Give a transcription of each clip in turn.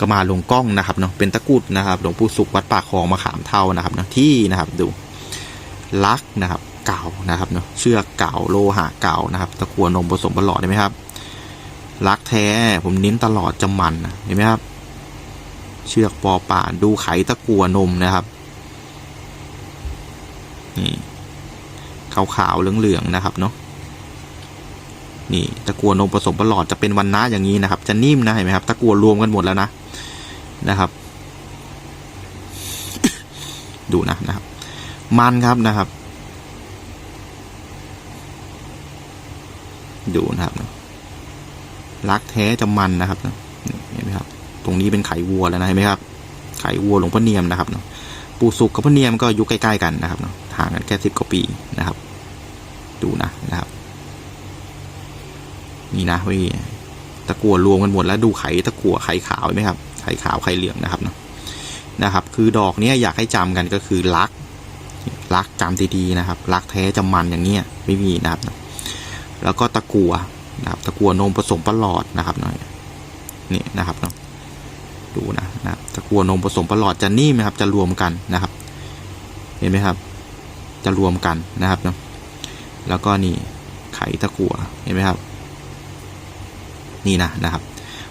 ก็มาลงกล้องนะครับเนาะเป็นตะกุดนะครับหลวงปู่สุขวัดป่าคลองมาขามเท่านะครับเนาะที่นะครับดูลักนะครับเก่านะครับเนาะเชือกเก่าโลหะเก่านะครับ ตะกัวนมผสมประหลอดได้ไหมครับลักแท้ผมเน้นตลอดจะมันนะเห็นไหมครับ เชือกปอป่านดูไขตะกัวนมนะครับนี่ขาวๆเหลืองๆนะครับเนาะนี่ตะกัวนมผสมประหลอดจะเป็นวันนะอย่างนี้นะครับ จะนิ่มนะเห็นไหมครับ ตะกัวรวมกันหมดแล้วนะ นะครับ ดูนะนะครับ มันครับนะครับ ดูนะครับรักแท้จะมันนะครับเห็นไหมครับ ตรงนี้เป็นไขวัวแล้วนะเห็นไหมครับ ไขวัวหลวงพ่อเนียมนะครับเนาะปู่สุกกับพ่อเนียมก็อายุใกล้ๆกันนะครับเนาะห่างกันแค่สิบกว่าปีนะครับ ดูนะนะครับนี่นะพี่ตะกัวรวมกันหมดแล้วดูไข่ตะกัวไข่ขาวเห็นไหมครับ ข่ขาวไข่เหลืองนะครับเนาะนะครับ คือดอกเนี้ยอยากให้จำกันก็คือรัก รักจำดีๆนะครับ รักแท้จะมันอย่างเงี้ยไม่มีนะครับ แล้วก็ตะกัวนะครับ ตะกัวนมผสมประหลอดนะครับเนาะนี่นะครับเนาะดูนะนะครับตะกัวนมผสมประหลอดจะนิ่มนะครับ จะรวมกันนะครับ เห็นไหมครับ จะรวมกันนะครับเนาะแล้วก็นี่ไข่ตะกัวเห็นไหมครับ นี่นะนะครับ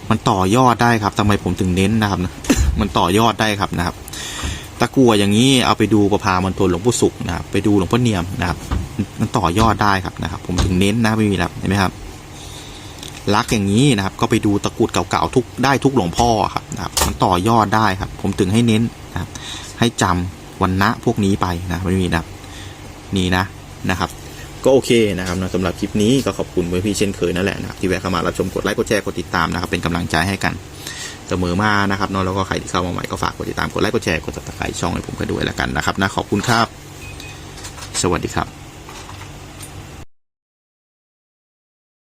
มันต่อยอดได้ครับทำไมผมถึงเน้นนะครับนะมันต่อยอดได้ครับนะครับตะกัวอย่างนี้เอาไปดูประพามันทนหลวงปู่สุขนะครับไปดูหลวงพ่อเนียมนะครับ มันต่อยอดได้ครับนะครับ ผมถึงเน้นนะไม่มีแล้วเห็นไหมครับรักอย่างนี้นะครับ ก็ไปดูตะกุดเก่าๆทุกได้ทุกหลวงพ่อครับนะครับ มันต่อยอดได้ครับ ผมถึงให้เน้นนะครับ ให้จำวันนะพวกนี้ไปนะไม่มีนะครับนี่นะนะครับ ก็โอเคนะครับนะสำหรับคลิปนี้ก็ขอบคุณเพื่อนพี่เช่นเคยนั่นแหละนะครับที่แวะเข้ามารับชมกดไลค์กดแชร์กดติดตามนะครับเป็นกำลังใจให้กันเสมอมานะครับเนาะแล้วก็ใครที่เข้ามาใหม่ก็ฝากกดติดตามกดไลค์กดแชร์กดติดตามช่องให้ผมกันด้วยแล้วกันนะครับนะขอบคุณครับ สวัสดีครับ